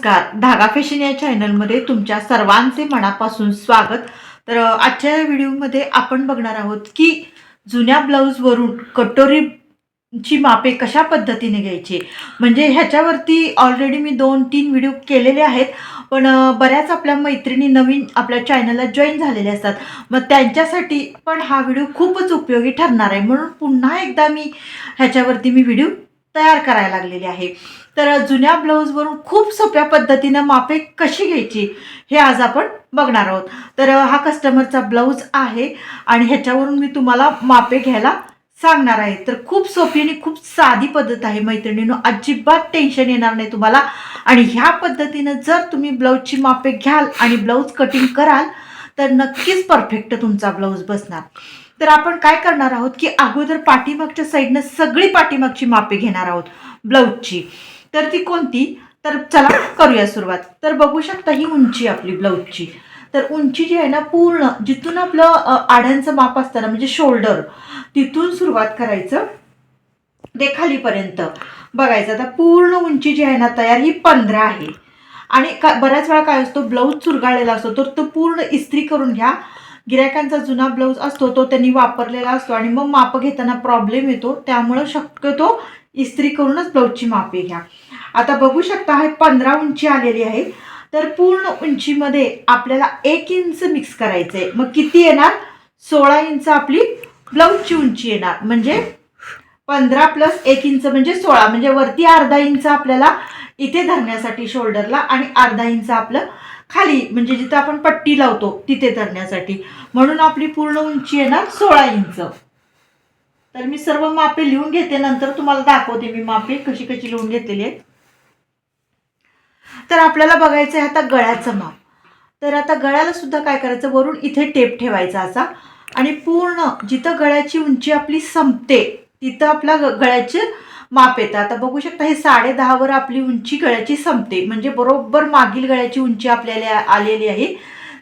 नमस्कार. धागा फॅशन या चॅनलमध्ये तुमच्या सर्वांचे मनापासून स्वागत. तर आजच्या या व्हिडिओमध्ये आपण बघणार आहोत की जुन्या ब्लाऊजवरून कटोरीची मापे कशा पद्धतीने घ्यायची? म्हणजे ह्याच्यावरती ऑलरेडी मी दोन तीन व्हिडिओ केलेले आहेत. पण बऱ्याच आपल्या मैत्रिणी नवीन आपल्या चॅनलला जॉईन झालेल्या असतात. मग त्यांच्यासाठी पण हा व्हिडिओ खूपच उपयोगी ठरणार आहे. म्हणून पुन्हा एकदा मी ह्याच्यावरती मी व्हिडिओ तयार करायला लागलेले आहे. तर जुन्या ब्लाऊजवरून खूप सोप्या पद्धतीनं मापे कशी घ्यायची हे आज आपण बघणार आहोत. तर हा कस्टमरचा ब्लाऊज आहे आणि ह्याच्यावरून मी तुम्हाला मापे घ्यायला सांगणार आहे. तर खूप सोपी आणि खूप साधी पद्धत आहे मैत्रिणीनं. अजिबात टेन्शन येणार नाही तुम्हाला. आणि ह्या पद्धतीनं जर तुम्ही ब्लाऊजची मापे घ्याल आणि ब्लाऊज कटिंग कराल तर नक्कीच परफेक्ट तुमचा ब्लाऊज बसणार. तर आपण काय करणार आहोत की अगोदर पाठीमागच्या साईडनं सगळी पाठीमागची मापे घेणार आहोत ब्लाऊजची. तर ती कोणती? तर चला करूया सुरुवात. तर बघू शकता ही उंची आपली ब्लाऊजची. तर उंची जी आहे ना पूर्ण जिथून आपलं आड्यांचं माप असतं ना म्हणजे शोल्डर तिथून सुरुवात करायचं. ते खालीपर्यंत. बघायचं आता पूर्ण उंची जी आहे ना तयार ही पंधरा आहे. आणि का बऱ्याच वेळा काय असतो ब्लाऊज चुरगाळलेला असतो तर तो पूर्ण इस्त्री करून घ्या. गिरायकांचा जुना ब्लाऊज असतो तो त्यांनी वापरलेला असतो आणि मग माप घेताना प्रॉब्लेम येतो त्यामुळं शक्यतो इस्त्री करूनच ब्लाऊजची मापे घ्या. आता बघू शकता हे पंधरा उंची आलेली आहे. तर पूर्ण उंचीमध्ये आपल्याला एक इंच मिक्स करायचं आहे मग किती येणार? सोळा इंच आपली ब्लाऊजची उंची येणार. म्हणजे पंधरा प्लस एक इंच म्हणजे सोळा. म्हणजे वरती अर्धा इंच आपल्याला इथे धरण्यासाठी शोल्डरला आणि अर्धा इंच आपलं खाली. म्हणजे जिथं आपण पट्टी लावतो तिथे धरण्यासाठी. म्हणून आपली पूर्ण उंची येणार सोळा इंच. तर मी सर्व मापे लिहून घेते. नंतर तुम्हाला दाखवते मी मापे कशी कशी लिहून घेतलेली आहेत. तर आपल्याला बघायचं आहे आता गळ्याचं माप. तर आता गळ्याला सुद्धा काय करायचं? वरून इथे टेप ठेवायचा असा. आणि पूर्ण जिथं गळ्याची उंची आपली संपते तिथं आपला गळ्याचे माप येतं. आता बघू शकता हे साडे दहावर आपली उंची गळ्याची संपते. म्हणजे बरोबर मागील गळ्याची उंची आपल्याला आलेली आहे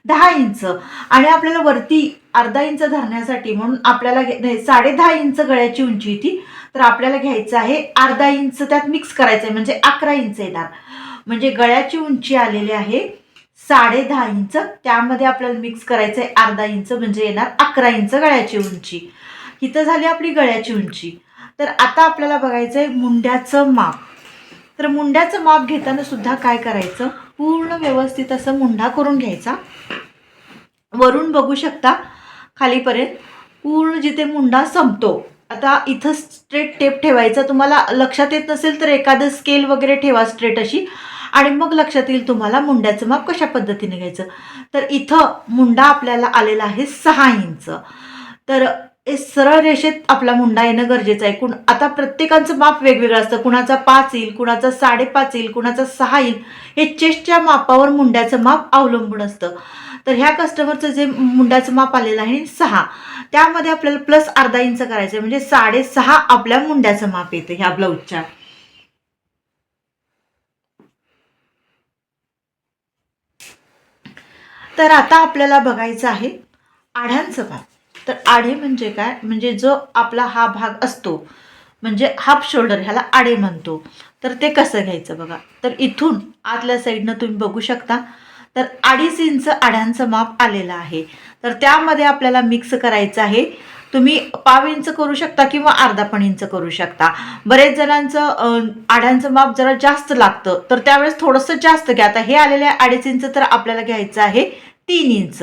दहा इंच. आणि आपल्याला वरती अर्धा इंच धरण्यासाठी म्हणून आपल्याला घे- नाही साडे दहा इंच गळ्याची उंची होती. तर आपल्याला घ्यायचं आहे अर्धा इंच. त्यात मिक्स करायचं आहे. म्हणजे अकरा इंच येणार. म्हणजे गळ्याची उंची आलेली आहे. साडे दहा इंच. त्यामध्ये आपल्याला मिक्स करायचं आहे अर्धा इंच म्हणजे येणार अकरा इंच गळ्याची उंची. इथं झाली आपली गळ्याची उंची. तर आता आपल्याला बघायचं आहे मुंड्याचं माप. तर मुंड्याचं माप घेताना सुद्धा काय करायचं? पूर्ण व्यवस्थित असं मुंडा करून घ्यायचा. वरून बघू शकता खालीपर्यंत. पूर्ण जिथे मुंडा संपतो. आता इथं स्ट्रेट टेप ठेवायचा. तुम्हाला लक्षात येत नसेल तर एखादं स्केल वगैरे ठेवा स्ट्रेट अशी. आणि मग लक्षात येईल तुम्हाला मुंड्याचं माप कशा पद्धतीने घ्यायचं. तर इथं मुंडा आपल्याला आलेला आहे सहा इंच. तर हे सरळ रेषेत आपला मुंडा येणं गरजेचं आहे. कुण आता प्रत्येकाचं माप वेगवेगळं असतं. कुणाचा पाच येईल कुणाचा साडेपाच येईल कुणाचा सहा येईल. हे चेस्टच्या मापावर मुंड्याचं माप अवलंबून असतं. तर ह्या कस्टमरचं जे मुंड्याचं माप आलेलं आहे सहा. त्यामध्ये आपल्याला प्लस अर्धा इंच करायचं आहे. म्हणजे साडेसहा आपल्या मुंड्याचं माप येतं ह्या ब्लाऊजच्या तर आता आपल्याला बघायचं आहे आढ्यांचं भाग तर आढे म्हणजे काय? म्हणजे जो आपला हा भाग असतो म्हणजे हाफ शोल्डर ह्याला आडे म्हणतो. तर ते कसं घ्यायचं बघा? तर इथून आतल्या साईडनं तुम्ही बघू शकता. तर अडीच इंच आड्यांचं माप आलेलं आहे. तर त्यामध्ये आपल्याला मिक्स करायचं आहे. तुम्ही पाव इंच करू शकता किंवा अर्धा पण इंच करू शकता. बरेच जणांचं आड्यांचं माप जरा जास्त लागतं. तर त्यावेळेस थोडंसं जास्त घ्या. आता हे आलेलं आहे अडीच इंच तर आपल्याला घ्यायचं आहे तीन इंच.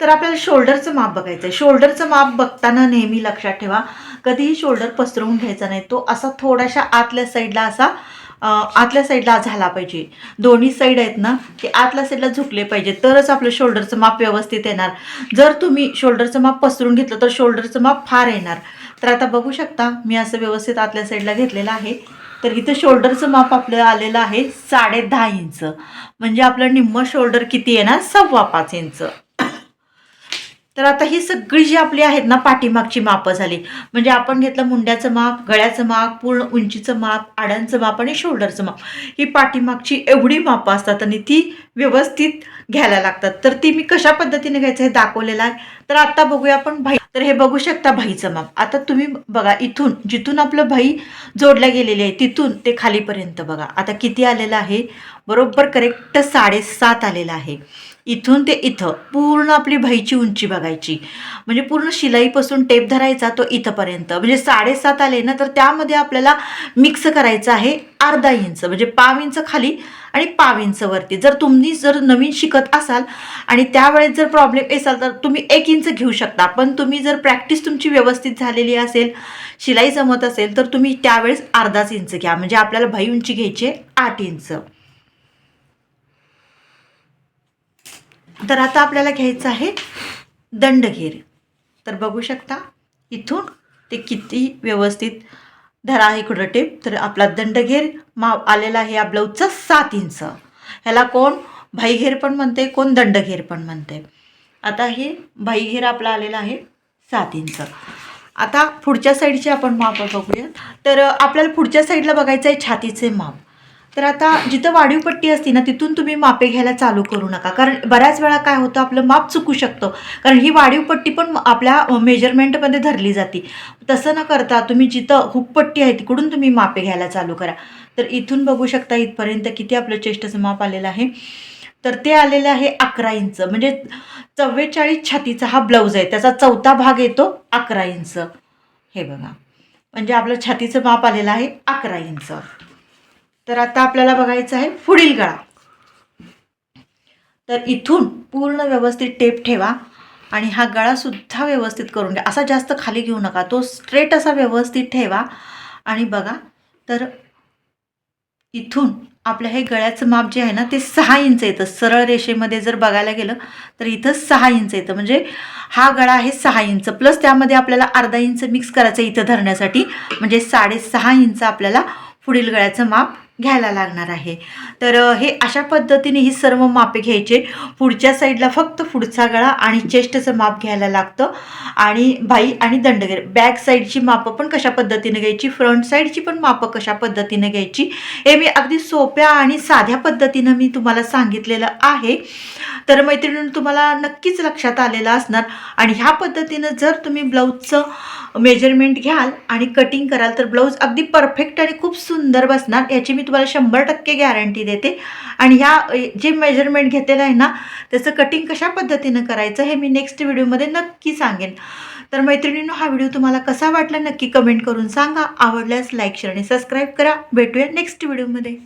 तर आपल्याला शोल्डरचं माप बघायचं आहे शोल्डरचं माप बघताना नेहमी लक्षात ठेवा. कधीही शोल्डर पसरवून घ्यायचा नाही. तो असा थोड्याशा आतल्या साईडला असा आतल्या साईडला झाला पाहिजे. दोन्ही साईड आहेत ना ते आतल्या साईडला झुकले पाहिजे. तरच आपलं शोल्डरचं माप व्यवस्थित येणार. जर तुम्ही शोल्डरचं माप पसरून घेतलं तर शोल्डरचं माप फार येणार. तर आता बघू शकता मी असं व्यवस्थित आतल्या साईडला घेतलेलं आहे. तर इथं शोल्डरचं माप आपलं आलेलं आहे साडे दहा इंच. म्हणजे आपलं निम्म शोल्डर किती येणार? सव्वा पाच इंच. तर आता ही सगळी जी आपली आहेत ना पाठीमागची मापं झाली. म्हणजे आपण घेतलं मुंड्याचं माप गळ्याचं माप पूर्ण उंचीचं माप आड्यांचं माप आणि शोल्डरचं माप. ही पाठीमागची एवढी मापं असतात आणि ती व्यवस्थित घ्यायला लागतात. तर ती मी कशा पद्धतीने घ्यायचं हे दाखवलेलं आहे. तर आता बघूया आपण भाई तर हे बघू शकता भाईचं माप आता तुम्ही बघा इथून जिथून आपलं भाई जोडल्या गेलेली आहे तिथून ते खालीपर्यंत बघा. आता किती आलेलं आहे? बरोबर करेक्ट साडेसात आलेलं आहे. इथून ते इथं. पूर्ण आपली भाईची उंची बघायची. म्हणजे पूर्ण शिलाईपासून टेप धरायचा तो इथंपर्यंत. म्हणजे साडेसात आले ना तर त्यामध्ये आपल्याला मिक्स करायचं आहे अर्धा इंच. म्हणजे पाव इंच खाली आणि पाव इंचवरती जर तुम्ही जर नवीन शिकत असाल आणि त्यावेळेस जर प्रॉब्लेम असाल तर तुम्ही एक इंच घेऊ शकता. पण तुम्ही जर प्रॅक्टिस तुमची व्यवस्थित झालेली असेल शिलाई जमत असेल तर तुम्ही त्यावेळेस अर्धाच इंच घ्या. म्हणजे आपल्याला भाई उंची घ्यायची आहे आठ इंच तर आता आपल्याला घ्यायचं आहे दंडघेर. तर बघू शकता इथून ते किती व्यवस्थित धरा इकडं टेप? तर आपला दंडघेर मा आलेला आहे या ब्लाऊजचा सात इंच. ह्याला कोण? भाईघेर पण म्हणते कोण दंडघेर पण म्हणते. आता हे भाईघेर आपला आलेला आहे सात इंच. आता पुढच्या साईडचे आपण माप बघूया. तर आपल्याला पुढच्या साईडला बघायचं आहे छातीचे माप. तर आता जिथं वाढीव पट्टी असते ना तिथून तुम्ही मापे घ्यायला चालू करू नका. कारण बऱ्याच वेळा काय होतं आपलं माप चुकू शकतं. कारण ही वाढीव पट्टी पण आपल्या मेजरमेंटमध्ये धरली जाते. तसं न करता तुम्ही जिथं हुकपट्टी आहे तिकडून तुम्ही मापे घ्यायला चालू करा. तर इथून बघू शकता इथपर्यंत किती आपलं चेष्टाचं माप आलेलं आहे. तर ते आलेलं आहे अकरा इंच. म्हणजे चव्वेचाळीस छातीचा हा ब्लाऊज आहे. त्याचा चौथा भाग येतो अकरा इंच. हे बघा. म्हणजे आपलं छातीचं माप आलेलं आहे अकरा इंच. तर आता आपल्याला बघायचं आहे पुढील गळा. तर इथून पूर्ण व्यवस्थित टेप ठेवा आणि हा गळासुद्धा व्यवस्थित करून घ्या. असा जास्त खाली घेऊ नका. तो स्ट्रेट असा व्यवस्थित ठेवा. आणि बघा तर इथून आपलं हे गळ्याचं माप जे आहे ना ते सहा इंच येतं. सरळ रेषेमध्ये जर बघायला गेलं तर इथं सहा इंच येतं. म्हणजे हा गळा आहे सहा इंच. प्लस त्यामध्ये आपल्याला अर्धा इंच मिक्स करायचं इथं धरण्यासाठी. म्हणजे साडेसहा इंच आपल्याला पुढील गळ्याचं माप घ्यायला लागणार आहे. तर हे अशा पद्धतीने ही सर्व मापे घ्यायचे. पुढच्या साईडला फक्त पुढचा गळा आणि चेस्टचं माप घ्यायला लागतं. आणि बाई आणि दंडगेर बॅक साईडची मापं पण कशा पद्धतीने घ्यायची? फ्रंट साईडची पण मापं कशा पद्धतीने घ्यायची? हे मी अगदी सोप्या आणि साध्या पद्धतीनं मी तुम्हाला सांगितलेलं आहे. तर मैत्रिणीनं तुम्हाला नक्कीच लक्षात आलेलं असणार. आणि ह्या पद्धतीनं जर तुम्ही ब्लाऊजचं मेजरमेंट घ्याल आणि कटिंग कराल तर ब्लाऊज अगदी परफेक्ट आणि खूप सुंदर बसणार याची मी तुम्हाला शंभर टक्के गॅरंटी देते. आणि ह्या जे मेजरमेंट घेतलेलं आहे ना त्याचं कटिंग कशा पद्धतीनं करायचं हे मी नेक्स्ट व्हिडिओमध्ये नक्की सांगेन. तर मैत्रिणींनो हा व्हिडिओ तुम्हाला कसा वाटला नक्की कमेंट करून सांगा. आवडल्यास लाईक शेअर आणि सबस्क्राईब करा. भेटूया नेक्स्ट व्हिडिओमध्ये